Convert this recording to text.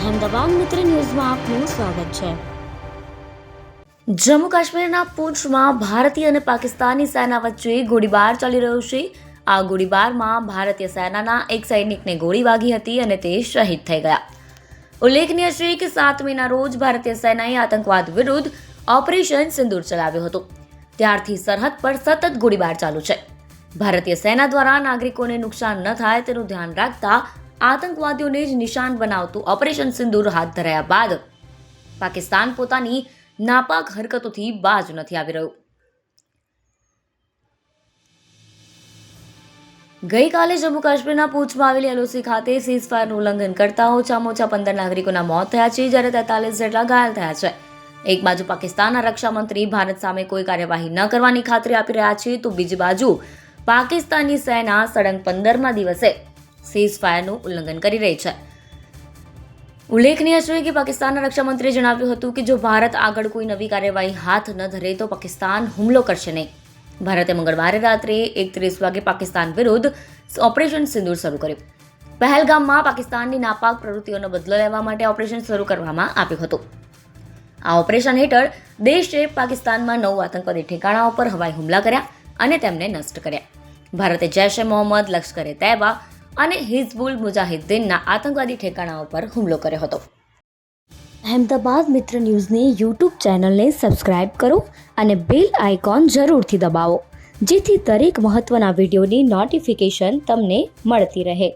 અહેમદાબાદ મિત્ર ન્યૂઝમાં આપનું સ્વાગત છે. જમ્મુ કાશ્મીરના પૂંછમાં ભારતીય અને પાકિસ્તાની સેના વચ્ચે ગોળીબાર ચાલી રહ્યો છે. આ ગોળીબારમાં ભારતીય સેનાના એક સૈનિકને ગોળી વાગી હતી અને તે શહીદ થઈ ગયા. ઉલ્લેખનીય છે કે સાતમીના રોજ ભારતીય સેનાએ આતંકવાદ વિરુદ્ધ ઓપરેશન સિંદૂર ચલાવ્યું હતું. ત્યારથી સરહદ પર સતત ગોળીબાર ચાલુ છે. ભારતીય સેના દ્વારા નાગરિકોને નુકસાન ન થાય તેનું ધ્યાન રાખતા આતંકવાદીઓને જ નિશાન બનાવતું ઓપરેશન સિંદૂર હાથ ધરાયા બાદ પાકિસ્તાન પોતાની નાપાક હરકતોથી બાજ નથી આવી રહ્યું. ગઈકાલે જમ્મુ કાશ્મીરના પૂંછમાં આવેલી એલઓસી ખાતે સીઝ ફાયરનું ઉલ્લંઘન કરતા ઓછામાં ઓછા પંદર નાગરિકોના મોત થયા છે, જ્યારે તેતાલીસ જેટલા ઘાયલ થયા છે. એક બાજુ પાકિસ્તાનના રક્ષામંત્રી ભારત સામે કોઈ કાર્યવાહી ન કરવાની ખાતરી આપી રહ્યા છે, તો બીજી બાજુ પાકિસ્તાની સેના સળંગ પંદરમા દિવસે સીઝ ફાયરનું ઉલ્લંઘન કરી રહી છે. ઉલ્લેખનીય છે કે પાકિસ્તાનના રક્ષામંત્રીએ જણાવ્યું હતું કે જો ભારત આગળ કોઈ નવી કાર્યવાહી હાથ ન ધરે તો પાકિસ્તાન હુમલો કરશે નહીં. ભારતે મંગળવારે રાત્રે એકત્રીસ વાગે પાકિસ્તાન વિરુદ્ધ ઓપરેશન સિંદૂર શરૂ કર્યું. પહેલગામમાં પાકિસ્તાનની નાપાક પ્રવૃત્તિઓનો બદલો લેવા માટે ઓપરેશન શરૂ કરવામાં આવ્યું હતું. આ ઓપરેશન હેઠળ દેશે પાકિસ્તાનમાં નવ આતંકવાદી ઠેકાણાઓ પર હવાઈ હુમલા કર્યા અને તેમને નષ્ટ કર્યા. ભારતે જૈશ એ મોહમ્મદ, લશ્કરે તૈયબા અને હિઝબુલ મુજાહિદ્દીનના આતંકવાદી ઠેકાણાઓ પર હુમલો કર્યો હતો. અહેમદાબાદ મિત્ર ન્યૂઝની યુટ્યુબ ચેનલને સબસ્ક્રાઇબ કરો અને બેલ આઇકોન જરૂરથી દબાવો, જેથી દરેક મહત્ત્વના વિડીયોની નોટિફિકેશન તમને મળતી રહે.